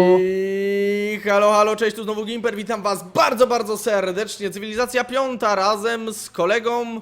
I halo, halo, cześć, tu znowu Gimper, witam was bardzo, bardzo serdecznie. Cywilizacja piąta razem z kolegą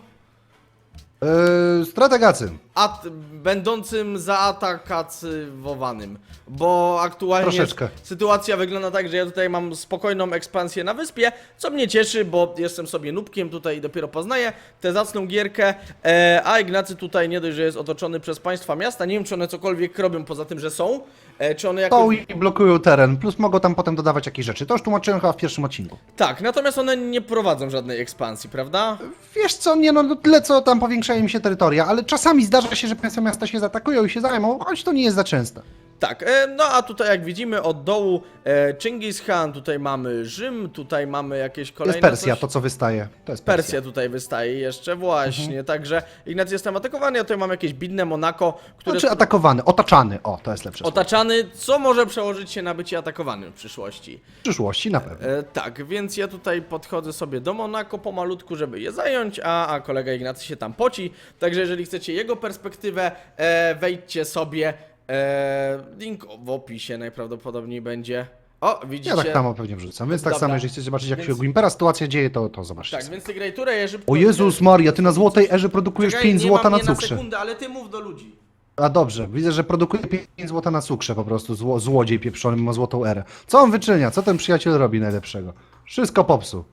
Yy, strategacy. at, będącym zaatakowanym, bo aktualnie Troszeczkę. sytuacja wygląda tak, że ja tutaj mam spokojną ekspansję na wyspie, co mnie cieszy, bo jestem sobie nubkiem tutaj i dopiero poznaję tę zacną gierkę, e, a Ignacy tutaj nie dość, że jest otoczony przez państwa miasta, nie wiem czy one cokolwiek robią poza tym, że są, e, czy one jakoś... I blokują teren, plus mogą tam potem dodawać jakieś rzeczy. To już tłumaczyłem chyba w pierwszym odcinku. Tak, natomiast one nie prowadzą żadnej ekspansji, prawda? Wiesz co, nie no, tyle co tam powiększają mi się terytoria, ale czasami zdarza się, że państwa miasta się zaatakują i się zajmą, choć to nie jest za często. Tak, e, no a tutaj jak widzimy od dołu e, Chingis Khan, tutaj mamy Rzym, tutaj mamy jakieś To kolejne jest Persja, coś. to co wystaje. To jest Persja. Persja tutaj wystaje jeszcze, właśnie, także Ignacy jestem atakowany, ja tutaj mam jakieś bidne Monako, które Znaczy atakowany, otaczany, o, to jest lepsze słowo. otaczany, co może przełożyć się na bycie atakowanym w przyszłości. W przyszłości na pewno. E, tak, więc ja tutaj podchodzę sobie do Monako pomalutku, żeby je zająć, a, a kolega Ignacy się tam poci. Także jeżeli chcecie jego perspektywę, e, wejdźcie sobie. E, link w opisie najprawdopodobniej będzie. O, widzicie? Ja tak samo pewnie wrzucam, więc tak Dobra. samo, jeżeli chcecie zobaczyć jak Więc- się u Gimpera sytuacja dzieje, to, to zobaczcie Tak, więc ty graj turę, je szybko. O Jezus Maria, ty na Złotej Erze produkujesz Czekaj, 5 nie złota mam na mnie na cukrze. sekundę, ale ty mów do ludzi. A dobrze, widzę, że produkuje 5 złota na cukrze po prostu, zło, złodziej pieprzony ma złotą erę. Co on wyczynia? Co ten przyjaciel robi najlepszego? Wszystko popsuł.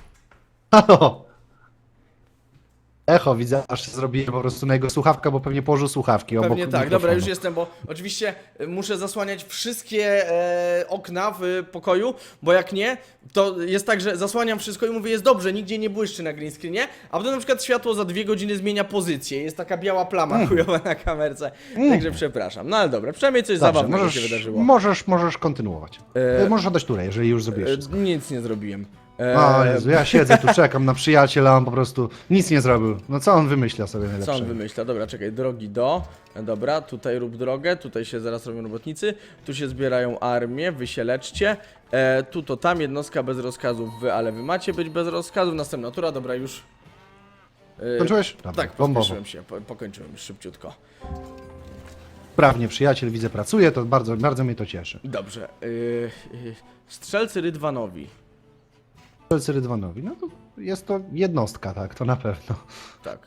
Halo! Echo, widzę, aż zrobiłem po prostu na jego słuchawkę, bo pewnie położył słuchawki obok Pewnie tak, dobra, mikrofonu. już jestem, bo oczywiście y, muszę zasłaniać wszystkie e, okna w pokoju, bo jak nie, to jest tak, że zasłaniam wszystko i mówię, jest dobrze, nigdzie nie błyszczy na green screenie, a potem na przykład światło za dwie godziny zmienia pozycję, jest taka biała plama Mm. chujowa na kamerce, także przepraszam, no ale dobra, przynajmniej coś Dobrze, zabawnego możesz, się wydarzyło. możesz, możesz kontynuować. E, E, możesz oddać turę, jeżeli już zrobiłeś wszystko. E, nic nie zrobiłem. E, O Jezu, ja siedzę tu, czekam na przyjaciela, on po prostu nic nie zrobił. No co on wymyśla sobie Co on wymyśla? Dobra, czekaj, drogi do. Dobra, tutaj rób drogę, tutaj się zaraz robią robotnicy, tu się zbierają armie, wy się leczcie. E, tu to tam jednostka bez rozkazów, wy, ale wy macie być bez rozkazów. Następna tura, dobra, już. E, Kończyłeś? Dobra, Tak, pospieszyłem się, po, pokończyłem już szybciutko. Sprawnie przyjaciel, widzę, pracuje, to bardzo, bardzo mnie to cieszy. Dobrze. E, e, strzelcy Rydwanowi. Strzelcy Rydwanowi, no to jest to jednostka, tak, to na pewno. Tak.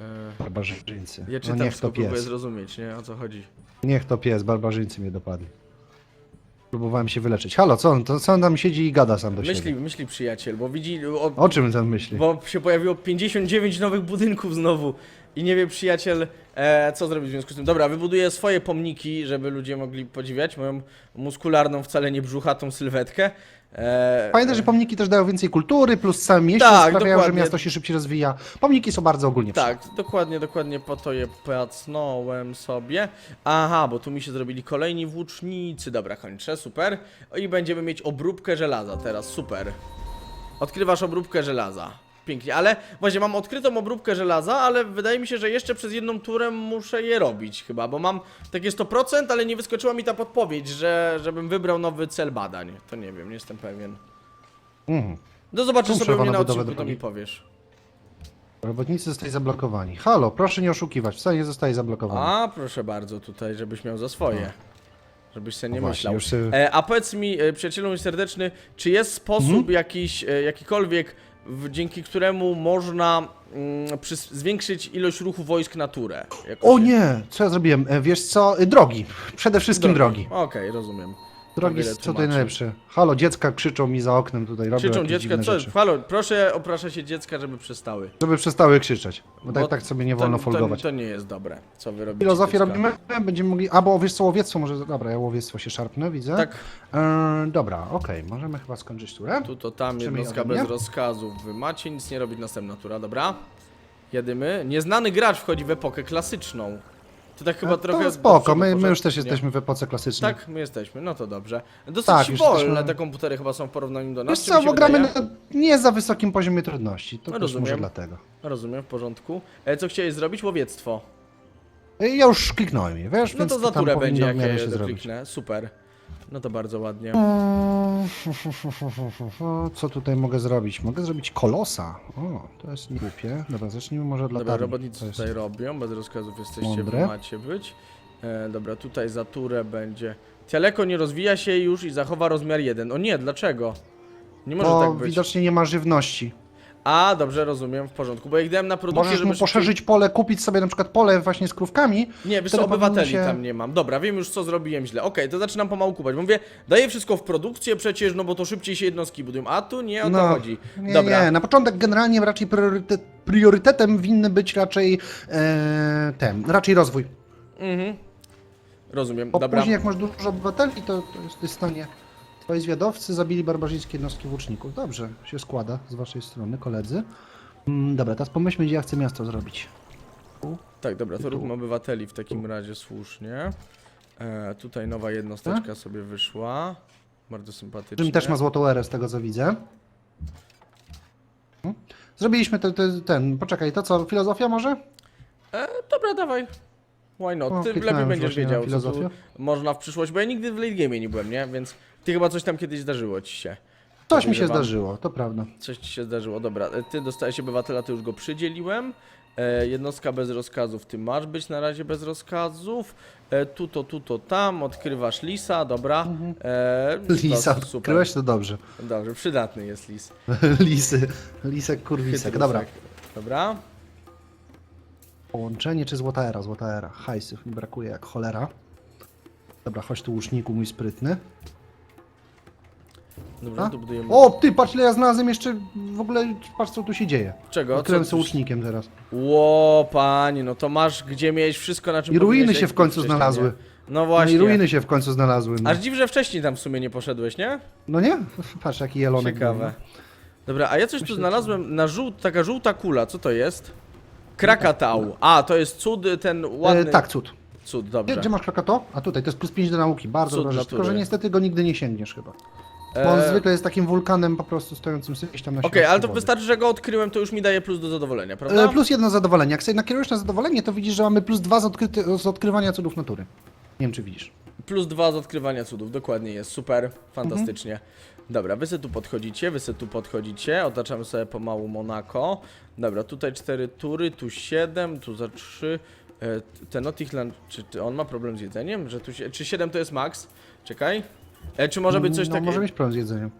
E, Barbarzyńcy. ja No czytam, niech wszystko to pies. zrozumieć, nie? O co chodzi. Niech to pies, barbarzyńcy mnie dopadli. Próbowałem się wyleczyć. Halo, co on, to, co on tam siedzi i gada sam do Myśli, siebie? myśli przyjaciel, bo widzi... O, O czym ten myśli? Bo się pojawiło 59 nowych budynków znowu i nie wie przyjaciel, e, co zrobić w związku z tym. Dobra, wybuduję swoje pomniki, żeby ludzie mogli podziwiać moją muskularną, wcale nie brzuchatą sylwetkę. E, Pamiętaj, że pomniki też dają więcej kultury, plus w samym mieście Tak, sprawiają, że dokładnie. miasto się szybciej rozwija. Pomniki są bardzo ogólnie Tak, dokładnie, dokładnie po to je pacnąłem sobie. Aha, bo tu mi się zrobili kolejni włócznicy. Dobra, kończę, super. I będziemy mieć obróbkę żelaza teraz, super. Odkrywasz obróbkę żelaza. Pięknie, ale właśnie mam odkrytą obróbkę żelaza, ale wydaje mi się, że jeszcze przez jedną turę muszę je robić chyba, bo mam takie 100%, ale nie wyskoczyła mi ta podpowiedź, że żebym wybrał nowy cel badań. To nie wiem, nie jestem pewien. Mhm. No zobaczysz Tu sobie u mnie na budowę odcinku, to drogi. mi powiesz. Robotnicy zostali zablokowani. Halo, proszę nie oszukiwać, wcale nie zostali zablokowani. A, proszę bardzo, tutaj, żebyś miał za swoje. Żebyś sobie nie No właśnie, myślał. już sobie- E, a powiedz mi, e, przyjacielu mój serdeczny, czy jest sposób Mhm. jakiś, e, jakikolwiek, w, dzięki któremu można mm, przys- zwiększyć ilość ruchu wojsk na turę? Jakoś O się- nie, co ja zrobiłem? E, Wiesz co? E, Drogi. Przede wszystkim drogi. Okej, rozumiem. Drogi, co tutaj najlepsze? Halo, dziecka krzyczą mi za oknem tutaj, robią Krzyczą jakieś dziecka, dziwne co? rzeczy. Halo, proszę, oproszę się dziecka, żeby przestały. Żeby przestały krzyczeć, bo tak, Bo tak sobie nie wolno to, folgować. To, to nie jest dobre, co wy robicie. Filozofię dziecka. robimy, będziemy mogli... Albo wiesz co, łowiectwo może... Dobra, ja łowiectwo się szarpnę, widzę. Tak, E, dobra, okej, możemy chyba skończyć turę. tu to tam, jednostka ode mnie. bez rozkazów. Wy macie nic nie robić, następna tura, dobra? Jedymy. Nieznany gracz wchodzi w epokę klasyczną. To tak chyba E, trochę... to do spoko, przodu my, my poszedł, już też nie? jesteśmy w epoce klasycznej. Tak, my jesteśmy, no to dobrze. Dosyć Tak, już wolne jesteśmy- te komputery chyba są w porównaniu do nas. Wiesz czy mi co, się bo gramy wydaje? na nie za wysokim poziomie trudności, to No, też może rozumiem. dlatego. Rozumiem, w porządku. E, co chciałeś zrobić? Łowiectwo. Ja już kliknąłem je, wiesz, No więc to za tam turę powinno będzie, w jak miarę się je zrobić. kliknę. Super. No to bardzo ładnie. Co tutaj mogę zrobić? Mogę zrobić kolosa. O, to jest niegłupie. Dobra, zacznijmy może od Dobra, robotnicy jest- tutaj robią, bez rozkazów jesteście, mądre. wy macie być. E, dobra, tutaj za turę będzie... Cialeko nie rozwija się już i zachowa rozmiar 1. O nie, dlaczego? Nie może tak być. widocznie nie ma żywności. A, dobrze, rozumiem, w porządku. Bo jak dałem na produkcję, Możesz żeby mu poszerzyć pole, kupić sobie na przykład pole właśnie z krówkami. Nie, wiesz co, obywateli się- tam nie mam. Dobra, wiem już co zrobiłem źle. Okej, to zaczynam pomału kupać. Bo mówię, daję wszystko w produkcję przecież, no bo to szybciej się jednostki budują. A tu nie o to chodzi. No, Nie, Dobra. nie, na początek generalnie raczej priorytet, priorytetem winny być raczej e, ten, raczej rozwój. Mhm. Rozumiem, Bo dobra. później jak masz dużo obywateli, to, to jest, jest stanie. Twoi zwiadowcy zabili barbarzyńskie jednostki włóczników. Dobrze, się składa z waszej strony, koledzy. Mm, dobra, teraz pomyślmy, gdzie ja chcę miasto zrobić. Tak, dobra, to Tu. róbmy obywateli w takim razie słusznie. E, tutaj nowa jednosteczka sobie wyszła. Bardzo sympatycznie. Rzym też ma złotą erę, z tego co widzę. Hmm? Zrobiliśmy te, te, ten, poczekaj, to co, filozofia może? E, dobra, dawaj. Why not? O, Ty kliknąłem lepiej będziesz właśnie na wiedział, co tu filozofię. można w przyszłości, bo ja nigdy w late game nie byłem, nie? Więc ty chyba coś tam kiedyś zdarzyło ci się. Coś mi się Podejrzewam. zdarzyło, to prawda. Coś ci się zdarzyło, dobra. E, Ty dostałeś obywatela, to już go przydzieliłem. E, jednostka bez rozkazów, ty masz być na razie bez rozkazów. E, tu to, tu to, tam, odkrywasz lisa, dobra. E, to Lisa, super. odkryłeś to dobrze. Dobrze, przydatny jest lis. Lisy, lisek, kurwisek, Chytrusek. dobra. Dobra. Połączenie czy złota era? Złota era. Hajsów mi brakuje jak cholera. Dobra, chodź tu łuczniku mój sprytny. Dobra, A? tu budujemy. O, ty, patrz ile ja znalazłem jeszcze, w ogóle, patrz co tu się dzieje. Czego? Odkryłem Co tu- łucznikiem teraz. Ło, panie, no to masz gdzie mieć wszystko na czym I ruiny powinieneś się w końcu wcześniej, znalazły. nie? No No właśnie. i ruiny się w końcu znalazły. No, Aż dziw, że wcześniej tam w sumie nie poszedłeś, nie? no nie? Patrz jaki jelonek. Ciekawe. był, no. Dobra, a ja coś tu znalazłem na żółt, taka żółta kula, co to jest? Krakatał. A, to jest cud, ten ładny E, tak, cud. cud, Gdzie, dobrze. gdzie masz krakato? A tutaj, to jest plus 5 do nauki, bardzo Cud dobra rzecz. Tylko, natury. że niestety go nigdy nie sięgniesz chyba. Bo on E, zwykle jest takim wulkanem po prostu stojącym sobie gdzieś tam na Okej, środku ale to wody. wystarczy, że go odkryłem, to już mi daje plus do zadowolenia, prawda? E, Plus jedno zadowolenie. Jak sobie nakierujesz na zadowolenie, to widzisz, że mamy plus dwa z, odkryty, z odkrywania cudów natury. Nie wiem, czy widzisz. Plus dwa z odkrywania cudów, dokładnie jest, super, fantastycznie. Dobra, wy se tu podchodzicie, wy se tu podchodzicie, otaczamy sobie pomału Monako. Dobra, tutaj cztery tury, tu siedem, tu za trzy. E, ten Otichland, czy on ma problem z jedzeniem? Że tu się, czy 7 to jest max? Czekaj. E, czy może być coś no, takiego? Może mieć problem z jedzeniem.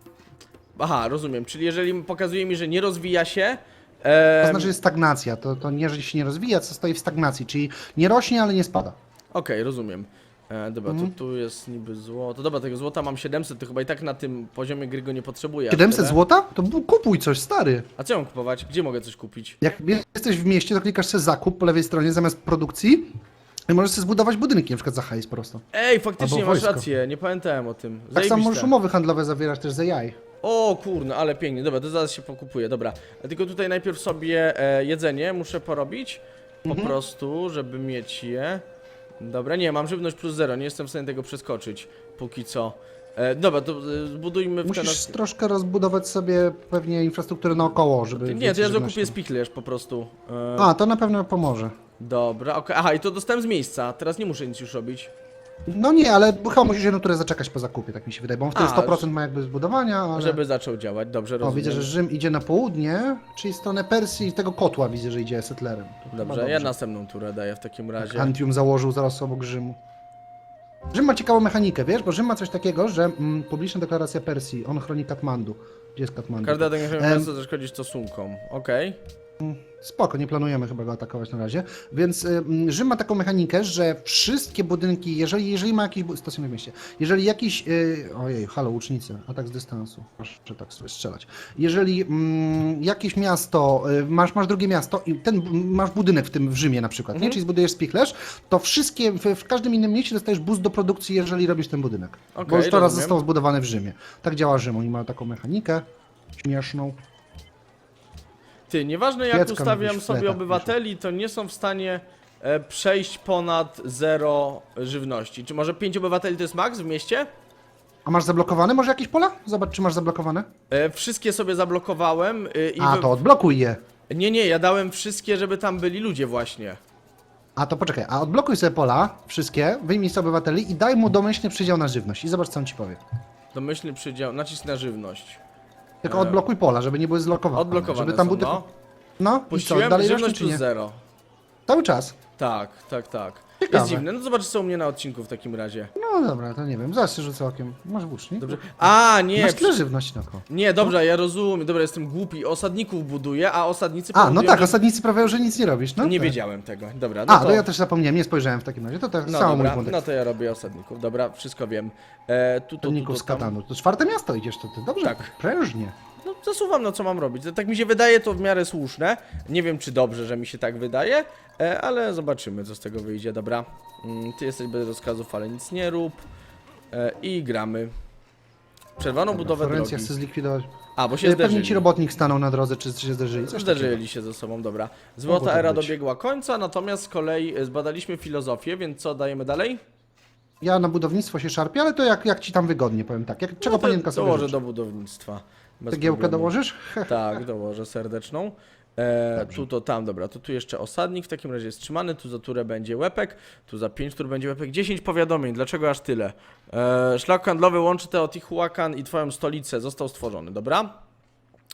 Aha, rozumiem, czyli jeżeli pokazuje mi, że nie rozwija się... To E, znaczy jest stagnacja. To, to nie, że się nie rozwija, co stoi w stagnacji. Czyli nie rośnie, ale nie spada. Okej, rozumiem. E, dobra, Mhm. to tu jest niby złoto. Dobra, tego złota mam 700, to chyba i tak na tym poziomie gry go nie potrzebuję. aż 700 tyle. złota? To bu- kupuj coś, stary. A co mam kupować? Gdzie mogę coś kupić? Jak jesteś w mieście, to klikasz sobie zakup po lewej stronie zamiast produkcji i możesz sobie zbudować budynki, na przykład za hajs prosto. Ej, faktycznie Albo masz wojsko. rację, nie pamiętałem o tym. Tak samo Zajebiste. możesz umowy handlowe zawierać też za jaj. O kurno, ale pięknie. Dobra, to zaraz się pokupuję, dobra. Tylko tutaj najpierw sobie e, jedzenie muszę porobić. Po Mhm. prostu, żeby mieć je. Dobra, nie, mam żywność plus zero, nie jestem w stanie tego przeskoczyć. Póki co. E, dobra, to e, zbudujmy w. Musisz troszkę rozbudować sobie pewnie infrastrukturę naokoło, żeby... Nie, to więcej ja żywności. zakupię spichlerz po prostu. E, A, to na pewno pomoże. Dobra, okej. Aha, i to dostałem z miejsca, teraz nie muszę nic już robić. No nie, ale chyba musisz jedną turę zaczekać po zakupie, tak mi się wydaje, bo on wtedy A, 100% ma jakby zbudowania, ale... Żeby zaczął działać, dobrze O, rozumiem. widzę, że Rzym idzie na południe, czyli w stronę Persji i tego kotła widzę, że idzie settlerem. To chyba Dobrze, ja następną turę daję w takim razie. Antium założył zaraz obok Rzymu. Rzym ma ciekawą mechanikę, wiesz, bo Rzym ma coś takiego, że mm, publiczna deklaracja Persji, on chroni Katmandu. Gdzie jest Katmandu? Każda tak Em. miasto zaszkodzić stosunkom. Okej. Spoko, nie planujemy chyba go atakować na razie. Więc y, mm, Rzym ma taką mechanikę, że wszystkie budynki, jeżeli, jeżeli ma jakiś... Stacjonarny w mieście. Jeżeli jakiś... Y, ojej, halo, łucznicy. Atak z dystansu. Proszę tak sobie strzelać. Jeżeli mm, jakieś miasto, y, masz, masz drugie miasto i ten, masz budynek w tym w Rzymie na przykład, Mhm. nie? Czyli zbudujesz spichlerz, to wszystkie, w, w każdym innym mieście dostajesz boost do produkcji, jeżeli robisz ten budynek. Okej, Bo już to raz rozumiem. został zbudowany w Rzymie. Tak działa Rzym, oni mają taką mechanikę. Śmieszną. Ty, nieważne jak Dziecko ustawiam sobie fletach obywateli, to nie są w stanie e, przejść ponad zero żywności. Czy może 5 obywateli to jest maks w mieście? A masz zablokowane może jakieś pola? Zobacz, czy masz zablokowane. E, wszystkie sobie zablokowałem e, i... A, wy- to odblokuj je. Nie, nie, ja dałem wszystkie, żeby tam byli ludzie właśnie. A to poczekaj, a odblokuj sobie pola, wszystkie, wyjmij sobie obywateli i daj mu domyślny przydział na żywność. I zobacz, co on ci powie. Domyślny przydział, nacisk na żywność. Tylko odblokuj pola, żeby nie były zlokowane. Odblokowane Żeby tam są, budy... no. No, i co, Puściłem dalej żywność czy plus nie? zero. Cały czas. Tak, tak, tak. Ciekawe. Jest dziwne, no zobacz co u mnie na odcinku w takim razie. No dobra, to nie wiem. Zaraz się rzucę okiem. Masz włócznik? Dobrze. A, nie, Masz tyle żywności na nie, dobrze, ja rozumiem, dobra, jestem głupi, osadników buduję, a osadnicy A, no powodują, tak, że... osadnicy prawiają, że nic nie robisz, no? Nie tak. wiedziałem tego, dobra, no A, to ja też zapomniałem, nie spojrzałem w takim razie. To tak No samo mój dobra, błąd. no to ja robię osadników, dobra, wszystko wiem. E, tu, tu, tu, Osadników tu, z tam. Katanu. To czwarte miasto idziesz, to ty dobrze, Tak. prężnie. No zasuwam, no co mam robić. Tak mi się wydaje to w miarę słuszne. Nie wiem czy dobrze, że mi się tak wydaje, e, ale zobaczymy co z tego wyjdzie, dobra. Mm, Ty jesteś bez rozkazów, ale nic nie rób. E, I gramy. Przerwano budowę Florencja drogi. chce zlikwidować. A, bo się Pewnie zderzyli. ci robotnik stanął na drodze, czy się zderzyli. Coś. Zderzyli się ze sobą, dobra. Złota tak era być. dobiegła końca, natomiast z kolei e, zbadaliśmy filozofię, więc co dajemy dalej? Ja na budownictwo się szarpię, ale to jak, jak ci tam wygodnie, powiem tak. Jak, czego No to panienka sobie Dołożę do budownictwa. Cegiełkę dołożysz? Tak, dołożę serdeczną. E, tu to tam, dobra, to tu jeszcze osadnik w takim razie jest trzymany, tu za turę będzie łepek, tu za 5 tur będzie łepek, 10 powiadomień, dlaczego aż tyle? E, szlak handlowy łączy Teotihuacan i twoją stolicę, został stworzony, dobra?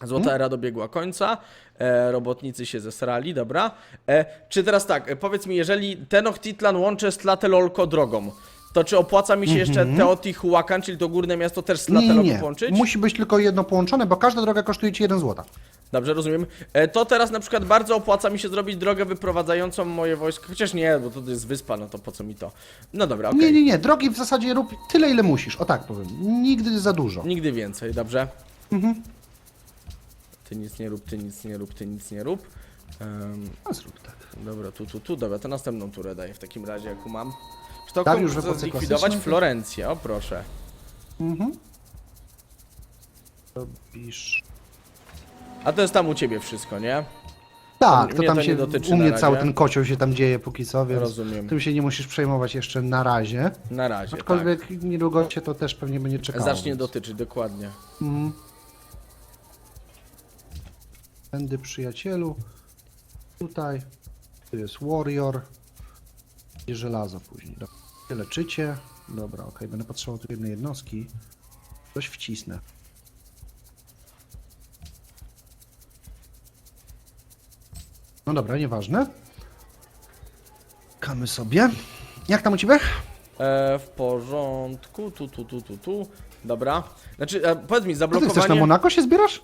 Złota Mhm. era dobiegła końca, e, robotnicy się zesrali, dobra? E, czy teraz tak, e, powiedz mi, jeżeli Tenochtitlan łączę z Tlatelolco drogą, to czy opłaca mi się jeszcze Teotihuacan, czyli to górne miasto też z Mhm. Nie, nie, Tlatelolco nie. połączyć? Musi być tylko jedno połączone, bo każda droga kosztuje ci jeden złota. Dobrze, rozumiem. E, To teraz na przykład bardzo opłaca mi się zrobić drogę wyprowadzającą moje wojsko. Chociaż nie, bo to jest wyspa, no to po co mi to? No dobra, okej. Nie, nie, nie. Drogi w zasadzie rób tyle, ile musisz. O tak powiem. Nigdy za dużo. Nigdy więcej, dobrze? Mhm. Ty nic nie rób, ty nic nie rób, ty nic nie rób. Em, No, zrób tak. dobra, tu, tu, tu, dobra, to następną turę daję w takim razie, jaką mam. Sztokholm Tak, już w chce epoce zlikwidować klasycznej? Florencję, o proszę. Mhm. Robisz... A to jest tam u ciebie wszystko, nie? Tak, Mnie to tam to nie się dotyczy u mnie cały ten kocioł się tam dzieje póki co, więc Rozumiem. tym się nie musisz przejmować jeszcze na razie. Na razie, tak. Aczkolwiek niedługo cię to też pewnie będzie czekało. Zacznie więc- dotyczyć, dokładnie. Mhm. Będę przyjacielu. Tutaj. Tu jest warrior. I żelazo później. Dobra. Wy Leczycie. Dobra, okej. Będę potrzebował tu jednej jednostki. Coś wcisnę. No dobra, nieważne. Kamy sobie. Jak tam u ciebie? E, w porządku, tu, tu, tu, tu, tu. Dobra. Znaczy, e, powiedz mi, Co ty chcesz, na zablokowanie... Monako się zbierasz?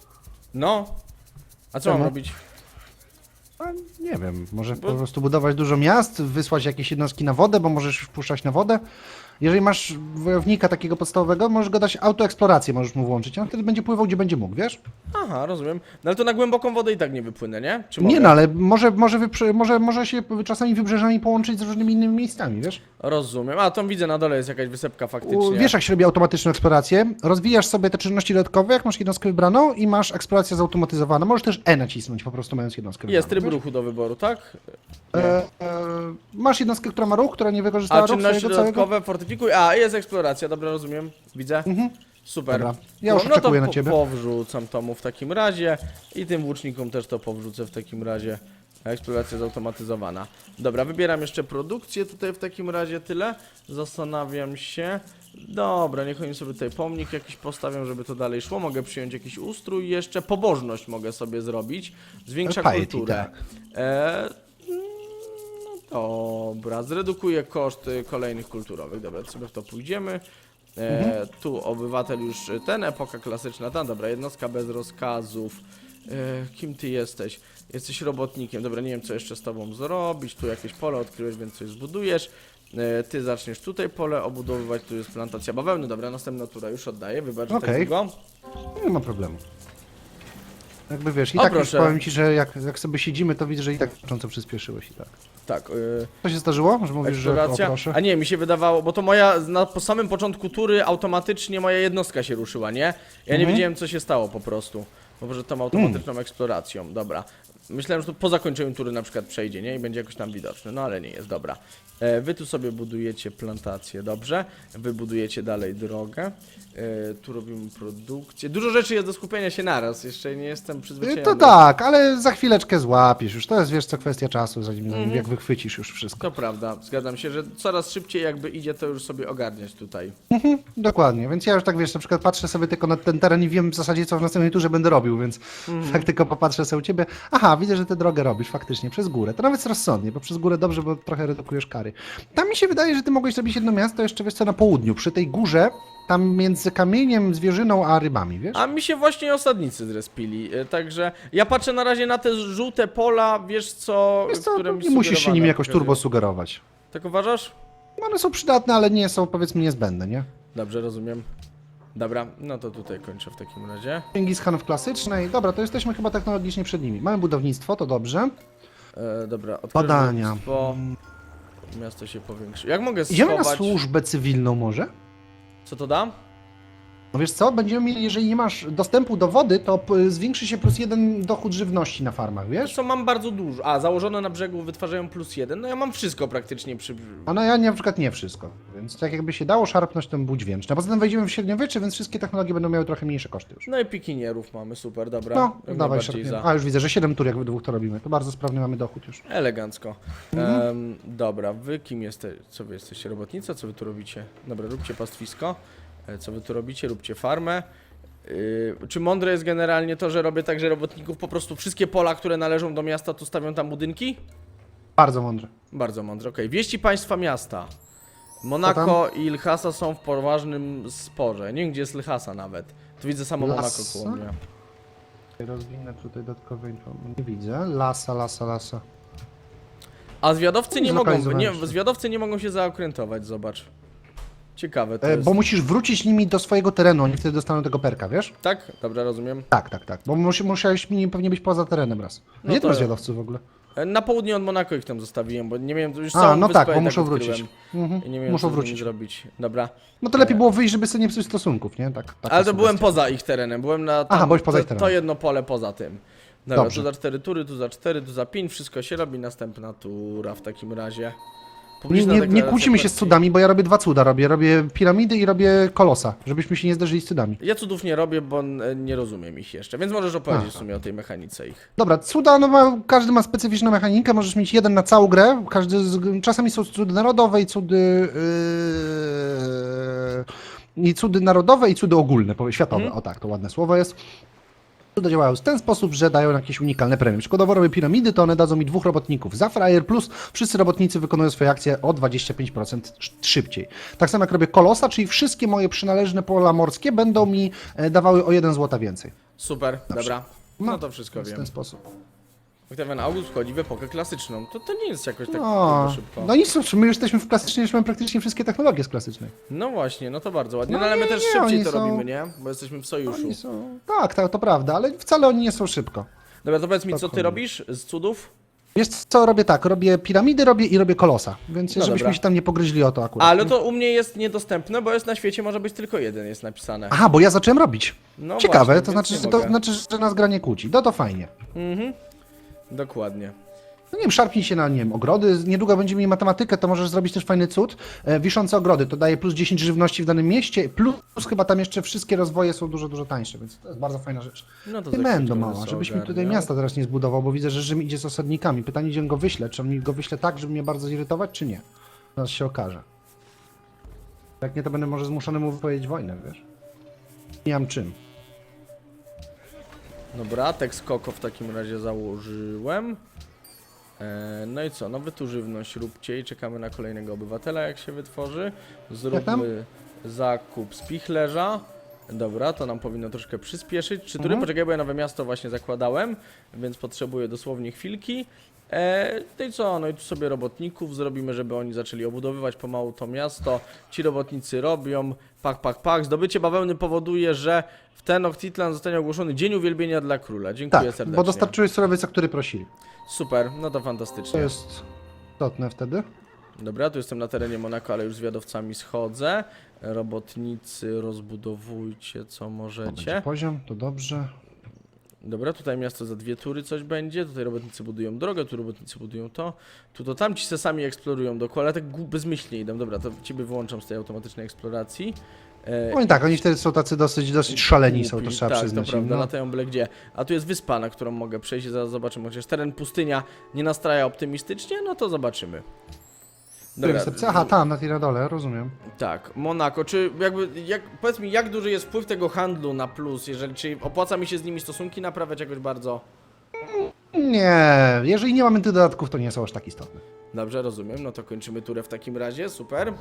No. A co mam Czemu? robić? A, nie wiem, może Bo- po prostu budować dużo miast, wysłać jakieś jednostki na wodę, bo możesz wpuszczać na wodę. Jeżeli masz wojownika takiego podstawowego, możesz go dać autoeksplorację, możesz mu włączyć, a on wtedy będzie pływał gdzie będzie mógł, wiesz? Aha, rozumiem. No ale to na głęboką wodę i tak nie wypłynę, nie? Czy Nie no, ale może, może, wyprze- może, może się czasami wybrzeżami połączyć z różnymi innymi miejscami, wiesz? Rozumiem. A, tam widzę na dole jest jakaś wysepka U, faktycznie. wiesz jak się robi automatyczną eksplorację, rozwijasz sobie te czynności dodatkowe, jak masz jednostkę wybraną i masz eksplorację zautomatyzowana. Możesz też E nacisnąć po prostu mając jednostkę Jest tryb wybraną. ruchu do wyboru, tak? E, e, masz jednostkę, która ma ruch, która nie wykorzystała A ruchu czynności swojego dodatkowe, fortyfikuj. A, jest eksploracja, dobra, rozumiem. Widzę. Super. Mhm. Dobra. Ja już no to oczekuję na ciebie. powrzucam to mu w takim razie i tym włócznikom też to powrzucę w takim razie. Eksploracja zautomatyzowana. Dobra, wybieram jeszcze produkcję tutaj w takim razie tyle. Zastanawiam się. Dobra, niech oni sobie tutaj pomnik jakiś postawią, żeby to dalej szło. Mogę przyjąć jakiś ustrój jeszcze. Pobożność mogę sobie zrobić. Zwiększa Piety, kulturę. tak. E, no dobra, zredukuję koszty kolejnych kulturowych. Dobra, sobie w to pójdziemy. E, Mhm. Tu obywatel już e, ten, epoka klasyczna, tam, dobra, jednostka bez rozkazów. E, kim ty jesteś? Jesteś robotnikiem, dobra, nie wiem co jeszcze z tobą zrobić. Tu jakieś pole odkryłeś, więc coś zbudujesz. E, ty zaczniesz tutaj pole obudowywać, tu jest plantacja bawełny. Dobra, następna tura już oddaję, wybacz, tak Okej. długo. Nie ma problemu. Jakby wiesz, i O, tak już proszę. powiem ci, że jak, jak sobie siedzimy, to widzę, że i tak znacząco przyspieszyłeś i tak. Tak, e, Co się zdarzyło? Że mówisz, że o, Eksploracja? proszę. A nie, mi się wydawało, bo to moja, na, po samym początku tury automatycznie moja jednostka się ruszyła, nie? Ja nie Mhm. wiedziałem co się stało po prostu. Bo że tą automatyczną eksploracją, dobra. Myślałem, że to po zakończeniu tury na przykład przejdzie, nie? I będzie jakoś tam widoczny, no ale nie jest, dobra. E, wy tu sobie budujecie plantację, dobrze? Wy budujecie dalej drogę. E, tu robimy produkcję. Dużo rzeczy jest do skupienia się naraz, jeszcze nie jestem przyzwyczajony. To tak, ale za chwileczkę złapiesz już. To jest, wiesz, co kwestia czasu, zanim, zanim Mhm. jak wychwycisz już wszystko. To prawda, zgadzam się, że coraz szybciej jakby idzie to już sobie ogarniać tutaj. Mhm, dokładnie, więc ja już tak, wiesz, na przykład patrzę sobie tylko na ten teren i wiem w zasadzie, co w następnej turze będę robił, więc Mhm. tak tylko popatrzę sobie u ciebie. Aha, widzę, że tę drogę robisz faktycznie przez górę. To nawet jest rozsądnie, bo przez górę dobrze, bo trochę redukujesz kary. Tam mi się wydaje, że ty mogłeś zrobić jedno miasto jeszcze, wiesz co, na południu, przy tej górze, tam między kamieniem, zwierzyną, a rybami, wiesz? A mi się właśnie osadnicy zrespili, e, także ja patrzę na razie na te żółte pola, wiesz co, Wiesz co, które no, mi nie musisz się sugerowane nimi jakoś pokazują. turbo sugerować. Tak uważasz? One są przydatne, ale nie są, powiedzmy, niezbędne, nie? Dobrze, rozumiem. Dobra, no to tutaj kończę w takim razie. Dżingis Khan w klasycznej. Dobra, to jesteśmy chyba technologicznie przed nimi. Mamy budownictwo, to dobrze. E, dobra, Badania. Bo miasto się powiększy. Jak mogę Idziemy na schować... służbę cywilną może? Co to da? No wiesz co, będziemy mieli, jeżeli nie masz dostępu do wody, to zwiększy się plus jeden dochód żywności na farmach, Wiesz co, mam bardzo dużo. A, założone na brzegu wytwarzają plus jeden. No ja mam wszystko praktycznie przy... A no ja nie, na przykład nie wszystko. Więc tak jakby się dało szarpnąć, to budź wietrzna. Poza tym wejdziemy w średniowiecze, więc wszystkie technologie będą miały trochę mniejsze koszty już. No i pikinierów mamy, super, dobra. No, Jak dawaj szarpniemy. za. A już widzę, że 7 tur jak we dwóch to robimy. To bardzo sprawny mamy dochód już. Elegancko. Mhm. Em, dobra, wy kim jesteście? Co wy jesteście? Robotnica? Co wy tu robicie? Dobra, róbcie pastwisko. E, Co wy tu robicie? Róbcie farmę. Yy, czy mądre jest generalnie to, że robię tak, że robotników po prostu wszystkie pola, które należą do miasta, to stawią tam budynki? Bardzo mądre. Bardzo mądre, okej. Wieści państwa miasta. Monako i Lhasa są w poważnym sporze. Nie wiem, gdzie jest Lhasa nawet. Tu widzę samo Monako Lhasa? koło mnie. Rozwinę tutaj dodatkowe informacje. Nie widzę. Lasa, lasa, lasa. A zwiadowcy nie mogą, nie, zwiadowcy nie mogą się zaokrętować, zobacz. Ciekawe to E, jest. bo musisz wrócić nimi do swojego terenu, oni wtedy dostaną tego perka, wiesz? Tak? Dobra, rozumiem. Tak, tak, tak. Bo mus, musiałeś nimi pewnie być poza terenem raz. No Gdzie to- to masz zwiadowców w ogóle? E, Na południe od Monako ich tam zostawiłem, bo nie wiem, już A, całą no wyspę tak, bo jednak muszą odkryłem. wrócić. Mhm. I nie wiem, Muszą co z nimi wrócić. zrobić. Dobra. No to lepiej było wyjść, żeby sobie nie psuć stosunków, nie? Tak, taka Ale to byłem sugestia. poza ich terenem, byłem na. Aha, byłeś poza to, ich terenem. To jedno pole poza tym. Dobra, Dobrze. tu za 4 tury, tu za 4, tu za 5, wszystko się robi, następna tura w takim razie. Nie, nie, nie kłócimy się z cudami, bo ja robię dwa cuda. Robię, robię piramidy i robię kolosa, żebyśmy się nie zderzyli z cudami. Ja cudów nie robię, bo e, nie rozumiem ich jeszcze, więc możesz opowiedzieć Aha. w sumie o tej mechanice ich. Dobra, cuda, no ma, każdy ma specyficzną mechanikę, możesz mieć jeden na całą grę, każdy z, czasami są cudy narodowe i cudy yy, i cudy narodowe i cudy ogólne, światowe, Mhm. o tak, to ładne słowo jest. Działają w ten sposób, że dają jakieś unikalne premie. Przykładowo robię piramidy, to one dadzą mi dwóch robotników za frajer, plus wszyscy robotnicy wykonują swoje akcje o 25% sz- szybciej. Tak samo jak robię kolosa, czyli wszystkie moje przynależne pola morskie będą mi e, dawały o 1 złota więcej. Super, dobra. No, No, to wszystko W wiem. ten sposób. Octavian August wchodzi w epokę klasyczną. To, to nie jest jakoś tak No, szybko. no nic, słuchaj, my już jesteśmy w klasycznej, już mamy praktycznie wszystkie technologie z klasycznej. No właśnie, no to bardzo ładnie. No, No ale my też nie, szybciej to są- robimy, nie? Bo jesteśmy w sojuszu. Są... Tak, tak, to prawda, ale wcale oni nie są szybko. Dobra, to powiedz mi, co ty robisz z cudów? Wiesz co, robię tak, robię piramidy robię i robię kolosa, więc No żebyśmy dobra. się tam nie pogryźli o to akurat. Ale to u mnie jest niedostępne, bo jest na świecie może być tylko jeden, jest napisane. Aha, bo ja zacząłem robić. No Ciekawe, właśnie, to znaczy, to znaczy, że nas gra nie kłóci. No to fajnie. Mhm. Dokładnie. No nie wiem, szarpnij się na, nie wiem, ogrody. Niedługo będziemy mieli matematykę, to możesz zrobić też fajny cud. E, wiszące ogrody, to daje plus 10 żywności w danym mieście, plus chyba tam jeszcze wszystkie rozwoje są dużo, dużo tańsze, więc to jest bardzo fajna rzecz. No to Ty chwilkę mała, żebyś mi tutaj miasta teraz nie zbudował, bo widzę, że Rzym idzie z osadnikami. Pytanie, gdzie on go wyśle? Czy on mi go wyśle tak, żeby mnie bardzo zirytować, czy nie? Zaraz się okaże. Jak nie, to będę może zmuszony mu wypowiedzieć wojnę, wiesz? Nie mam czym. Dobra, tekst koko w takim razie założyłem. E, no i co, no wy tu żywność róbcie i czekamy na kolejnego obywatela jak się wytworzy. Zróbmy zakup spichlerza. Dobra, to nam powinno troszkę przyspieszyć. Czy tury? Mhm. Poczekaj, bo ja nowe miasto właśnie zakładałem, więc potrzebuję dosłownie chwilki. E, no i co, no i tu sobie robotników zrobimy, żeby oni zaczęli obudowywać pomału to miasto. Ci robotnicy robią, pak, pak, pak. Zdobycie bawełny powoduje, że w Tenochtitlan zostanie ogłoszony Dzień Uwielbienia dla Króla. Dziękuję Tak, serdecznie. bo dostarczyłeś surowiec, o który prosili. Super, no to To fantastycznie. jest istotne wtedy. Dobra, tu jestem na terenie Monako, ale już z wiadowcami schodzę. Robotnicy, rozbudowujcie co To będzie możecie. poziom, to dobrze. Dobra, tutaj miasto za dwie tury coś będzie. Tutaj robotnicy budują drogę, tu robotnicy budują to. Tu to tam ci se sami eksplorują dookoła, ale tak bezmyślnie idą. Dobra, to ciebie wyłączam z tej automatycznej eksploracji. E, Oni tak, oni wtedy są tacy dosyć, dosyć szaleni są, to trzeba tak, przyznać. prawda, im, no. latają byle gdzie. A tu jest wyspa, na którą mogę przejść i zaraz zobaczymy. Chociaż teren pustynia nie nastraja optymistycznie, no to zobaczymy. Dobra, Aha, tam, na tej na dole, rozumiem. Tak, Monako, czy jakby, jak, powiedz mi, jak duży jest wpływ tego handlu na plus, jeżeli, czy opłaca mi się z nimi stosunki naprawiać jakoś bardzo? Nie, jeżeli nie mamy tych dodatków, to nie są aż tak istotne. Dobrze, rozumiem, no to kończymy turę w takim razie, super.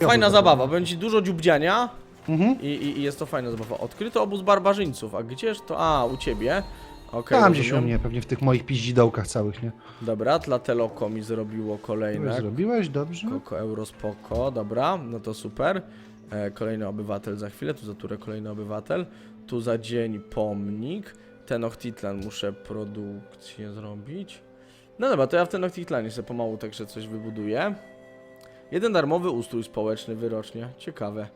Fajna zabawa, będzie dużo dziubdziania Mhm. i, i, i jest to fajna zabawa. Odkryto obóz barbarzyńców, a gdzież to? A, u ciebie. Okej, Tam gdzieś u rozumiem. mnie, pewnie w tych moich piździdełkach całych, nie? Dobra, Tlateloko mi zrobiło Już kolejne. Zrobiłeś, dobrze? Koko euro spoko, dobra, no to super. E, kolejny obywatel za chwilę, tu za turę kolejny obywatel. Tu za dzień pomnik. Tenochtitlan muszę produkcję zrobić. No dobra, to ja w Tenochtitlanie sobie pomału także coś wybuduję. Jeden darmowy ustrój społeczny wyrocznie, ciekawe.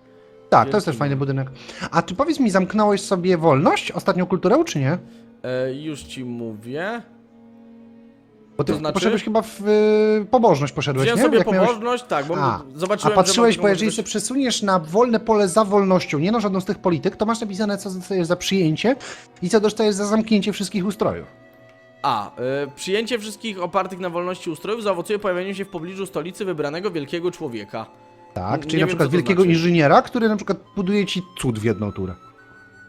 Tak, to jest też fajny budynek. A ty powiedz mi, zamknąłeś sobie wolność, ostatnią kulturę, czy nie? E, już ci mówię. Bo ty To znaczy? poszedłeś chyba w y, pobożność, poszedłeś, Wziąłem nie? sobie Jak miałeś- pobożność, tak, bo A, zobaczyłem, A patrzyłeś, że bo jeżeli się przesuniesz na wolne pole za wolnością, nie na żadną z tych polityk, to masz napisane, co dostajesz za przyjęcie i co dostajesz za zamknięcie wszystkich ustrojów. A. Y, przyjęcie wszystkich opartych na wolności ustrojów zaowocuje pojawieniem się w pobliżu stolicy wybranego wielkiego człowieka. Tak, Nie czyli wiem, na przykład co to wielkiego znaczy. inżyniera, który na przykład buduje ci cud w jedną turę.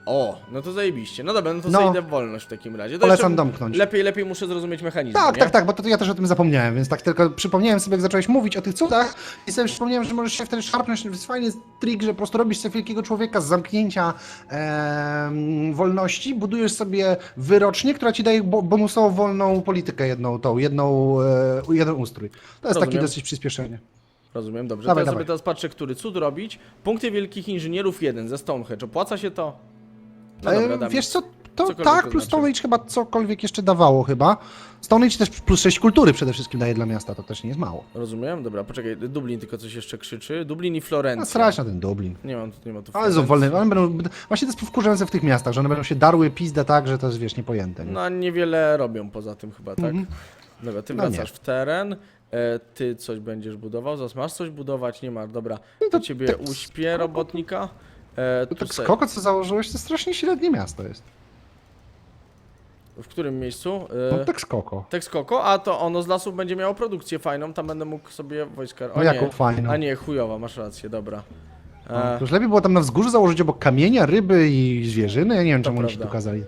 O, no to zajebiście. No dobra, no to No. idę w wolność w takim razie. To Polecam domknąć. Lepiej, lepiej muszę zrozumieć mechanizm. Tak, nie? tak, tak, bo to ja też o tym zapomniałem, więc tak tylko przypomniałem sobie, jak zacząłeś mówić o tych cudach i sobie przypomniałem, że możesz się wtedy szarpnąć, to jest fajny trik, że po prostu robisz sobie wielkiego człowieka z zamknięcia em, wolności, budujesz sobie wyrocznie, która ci daje bo- bonusową wolną politykę jedną tą, jedną, e, jeden ustrój. To jest Rozumiem. takie dosyć przyspieszenie. Rozumiem, dobrze. Dawaj, to ja dawaj. sobie teraz patrzę, który cud robić. Punkty wielkich inżynierów 1 ze Stonehenge. Opłaca się to? No dobra, wiesz co, to Cokolwiek tak, to plus znaczy. Stone Age chyba cokolwiek jeszcze dawało chyba. Stone Age też plus 6 kultury przede wszystkim daje dla miasta, to też nie jest mało. Rozumiem, dobra, poczekaj. Dublin tylko coś jeszcze krzyczy. Dublin i No Florencja. srać na ten Dublin. Nie mam, nie ma tu Ale są Florencji. wolne, one będą, właśnie to jest wkurzające w tych miastach, że one będą się darły pizdę tak, że to jest wiesz, niepojęte. Nie? No niewiele robią poza tym chyba, tak? Mhm. Dobra, ty No nie. wracasz w teren. E, ty coś będziesz budował, zaraz masz coś budować, nie ma, dobra. To to ciebie tak uśpię robotnika. E, To tu tak skoko, co założyłeś, to strasznie średnie miasto jest. W którym miejscu? No E, tak skoko. Texcoco, a to ono z lasów będzie miało produkcję fajną, tam będę mógł sobie wojska... O No jaką nie, fajną. a nie, chujowa, masz rację, dobra. No, E, to już lepiej było tam na wzgórzu założyć obok kamienia, ryby i zwierzyny, ja nie wiem To czemu oni się prawda. tu kazali.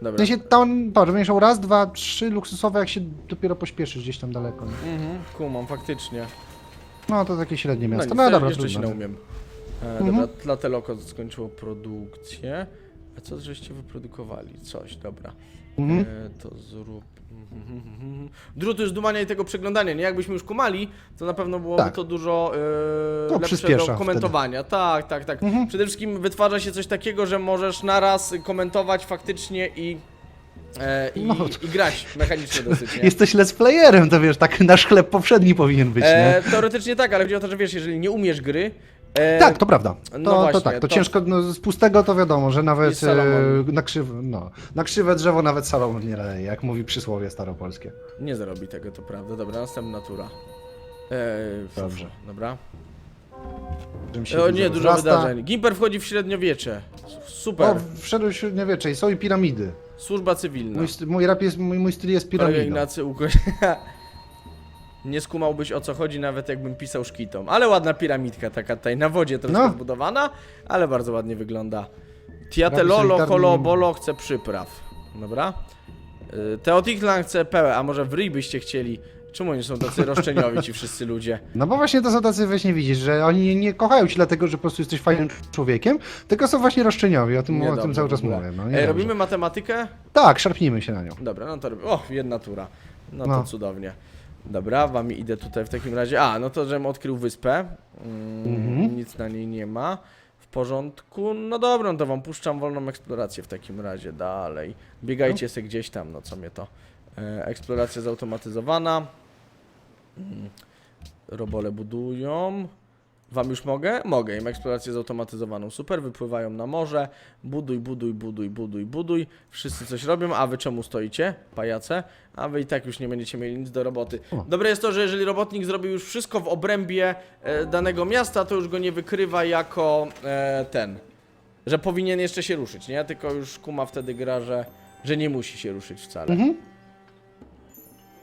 W dobra. sensie tam, patrz, będziesz miał raz, dwa, trzy luksusowe, jak się dopiero pośpieszysz gdzieś tam daleko. Nie? Mhm, kumam, faktycznie. No to takie średnie No, miasto. nic, No, dobra, jeszcze się trudno. nie E, Mhm. Dobra, Tlateloko skończyło produkcję. A co żeście wyprodukowali? Coś, dobra. Mhm. E, to zrób... Drut już dumania i tego przeglądania, nie? Jakbyśmy już kumali, to na pewno byłoby Tak. to dużo e, To lepsze do komentowania. Tak, tak, tak. Mhm. Przede wszystkim wytwarza się coś takiego, że możesz naraz komentować faktycznie i, e, i, No. i grać mechanicznie dosyć, nie? Jesteś let's playerem, to wiesz, tak nasz chleb powszedni powinien być, nie? E, teoretycznie tak, ale chodzi o to, że wiesz, jeżeli nie umiesz gry... E, Tak, to prawda. To, no to właśnie, tak, to, to- ciężko, no, z pustego to wiadomo, że nawet e, na, krzywe, no, na krzywe drzewo nawet Salomon nie leje, jak mówi przysłowie staropolskie. Nie zrobi tego, to prawda. Dobra, następna tura. Eee, Dobrze. Dobra. O nie, dużo rozrasta. wydarzeń. Gimper wchodzi w średniowiecze. S- O, Super. wszedł w średniowiecze i są i piramidy. Służba cywilna. Mój, mój rap jest, mój, mój styl jest Kolega piramidą. Ignacy uko... Nie skumałbyś o co chodzi, nawet jakbym pisał szkitą. Ale ładna piramidka taka tutaj na wodzie troszkę No. zbudowana, ale bardzo ładnie wygląda. Robi Tiatelolo, solidarny- kolo, bolo chce przypraw. Dobra. Y, Teotiklan chce pełe, a może w ryj byście chcieli? Czemu oni są tacy roszczeniowi ci wszyscy ludzie? No bo właśnie to są tacy, właśnie widzisz, że oni nie kochają cię dlatego, że po prostu jesteś fajnym człowiekiem, tylko są właśnie roszczeniowi, o tym, o Niedobrze tym cały w czas ogóle. mówię. No, Ej, niedobrze. robimy matematykę? Tak, szarpnijmy się na nią. Dobra, no to robię. O, jedna tura. No, No. to cudownie. Dobra, wam idę tutaj w takim razie. A, no to żebym odkrył wyspę. Mm, Mhm. Nic na niej nie ma. W porządku. No dobra, no to wam puszczam wolną eksplorację w takim razie dalej. Biegajcie se gdzieś tam, no co mnie to. E, eksploracja zautomatyzowana. Mm. Robole budują. Wam już mogę? Mogę. Im eksplorację zautomatyzowaną. Super, wypływają na morze. Buduj, buduj, buduj, buduj, buduj. Wszyscy coś robią, a wy czemu stoicie? Pajace. A wy i tak już nie będziecie mieli nic do roboty. Dobre jest to, że jeżeli robotnik zrobił już wszystko w obrębie e, danego miasta, to już go nie wykrywa jako e, ten. Że powinien jeszcze się ruszyć, nie? Tylko już kuma wtedy gra, że, że nie musi się ruszyć wcale. Mhm.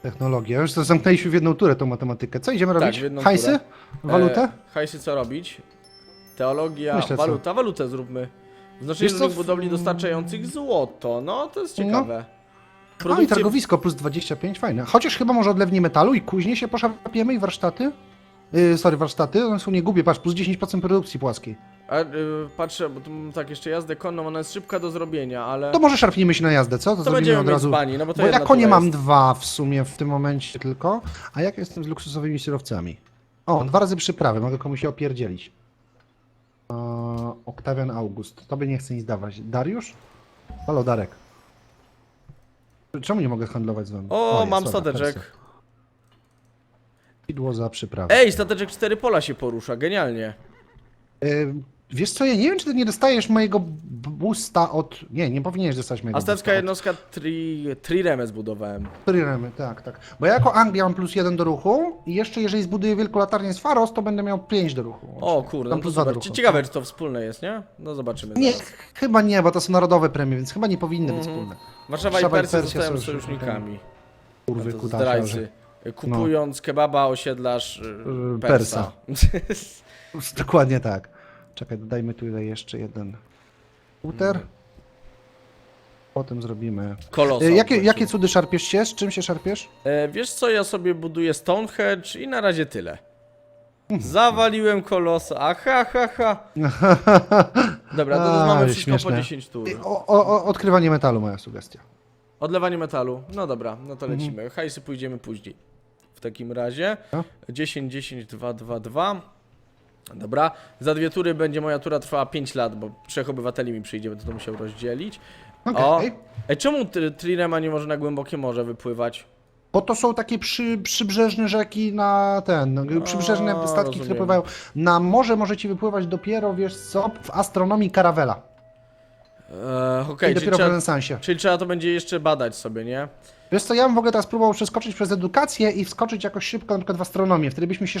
Technologia. Już to zamknęliśmy w jedną turę tą matematykę. Co idziemy Tak, robić? jedną Hajsy? turę. Walutę? E, hajsy co robić? Teologia, Myślę, co. waluta, walutę zróbmy. Znaczenie Wiesz co, w- budowli dostarczających złoto. No, to jest No. ciekawe. A i targowisko plus 25, fajne. Chociaż chyba może odlewni metalu i później się poszarpiemy i warsztaty? Yy, sorry, warsztaty, one są nie gubię, patrz, plus 10% produkcji płaskiej. A, y, patrzę, bo tu mam tak jeszcze jazdę konną, ona jest szybka do zrobienia, ale... To może szarpnijmy się na jazdę, co? To, To zrobimy od razu. bani, no bo to Bo ja konie mam dwa w sumie w tym momencie tylko. A jak jestem z luksusowymi surowcami? O, dwa razy przyprawy, mogę komuś się opierdzielić. Eee, Oktawian August, tobie nie chcę nic dawać. Dariusz? Halo, Darek. Czemu nie mogę handlować z wami? O, jest, mam stateczek. Idło za przyprawę. Ej, stateczek 4 pola się porusza, genialnie. Yy, wiesz co, ja nie wiem, czy ty nie dostajesz mojego b- boosta od... Nie, nie powinieneś dostać mojego Astecka boosta od... jednostka tri, Trireme zbudowałem. Triremy, tak, tak. Bo ja jako Anglia mam plus jeden do ruchu i jeszcze jeżeli zbuduję wielką latarnię z Faros, to będę miał 5 do ruchu. O łącznie. kurde, Tam no to plus dwa do ruchu. Ciekawe, czy to wspólne jest, nie? No zobaczymy Nie, zaraz. chyba nie, bo to są narodowe premie, więc chyba nie powinny być Mhm. wspólne. Warszawa i Warszawa i Persja Persja zostają są sojusznikami. Kurwy, A to zdrajcy. Kupując kebaba osiedlasz y, Y, Persa. Dokładnie tak. Czekaj, dodajmy tutaj jeszcze jeden komputer. Mhm. Potem zrobimy. Kolosal. E, jakie, jakie cudy szarpiesz się? Z czym się szarpiesz? E, wiesz co, ja sobie buduję Stonehenge i na razie tyle. Mhm. Zawaliłem kolosa, aha, ha, ha. Dobra, to, to A, mamy wszystko śmieszne. po 10 tur. O, o, o, odkrywanie metalu, moja sugestia. Odlewanie metalu. No dobra, no to Mhm. lecimy. Hajsy pójdziemy później. W takim razie No. 10, 10, 2, 2, 2. Dobra, za dwie tury będzie moja tura trwała 5 lat, bo trzech obywateli mi przyjdzie, będę to musiał rozdzielić. O, Okej. Ej, czemu tr- Trirema nie może na głębokie morze wypływać? Bo to są takie przy, przybrzeżne rzeki na ten, przybrzeżne A, statki, które rozumiem. pływają. Na morze możecie wypływać dopiero, wiesz co, w astronomii Caravela. Okay, Okej, I czyli, dopiero w trzeba- renesansie. czyli trzeba to będzie jeszcze badać sobie, nie? Wiesz co, ja bym w ogóle teraz próbował przeskoczyć przez edukację i wskoczyć jakoś szybko na przykład w astronomię. Wtedy byśmy się...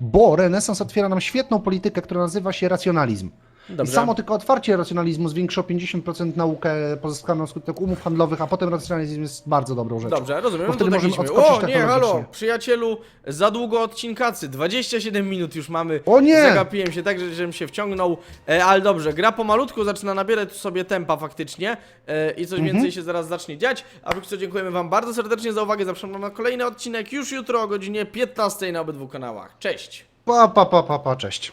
Bo renesans otwiera nam świetną politykę, która nazywa się racjonalizm. I Dobrze. samo tylko otwarcie racjonalizmu zwiększa o 50% naukę pozyskaną wskutek umów handlowych, a potem racjonalizm jest bardzo dobrą rzeczą. Dobrze, rozumiem. Bo No wtedy to możemy odskoczyć O, nie, halo, przyjacielu, za długo odcinkacy. 27 minut już mamy. O nie! Zagapiłem się tak, że żebym się wciągnął. E, ale dobrze, gra pomalutku zaczyna nabierać sobie tempa faktycznie. E, I coś Mhm. więcej się zaraz zacznie dziać. A póki co dziękujemy wam bardzo serdecznie za uwagę. Zapraszam na kolejny odcinek już jutro o godzinie 15 na obydwu kanałach. Cześć! Pa, pa, pa, pa, pa, cześć.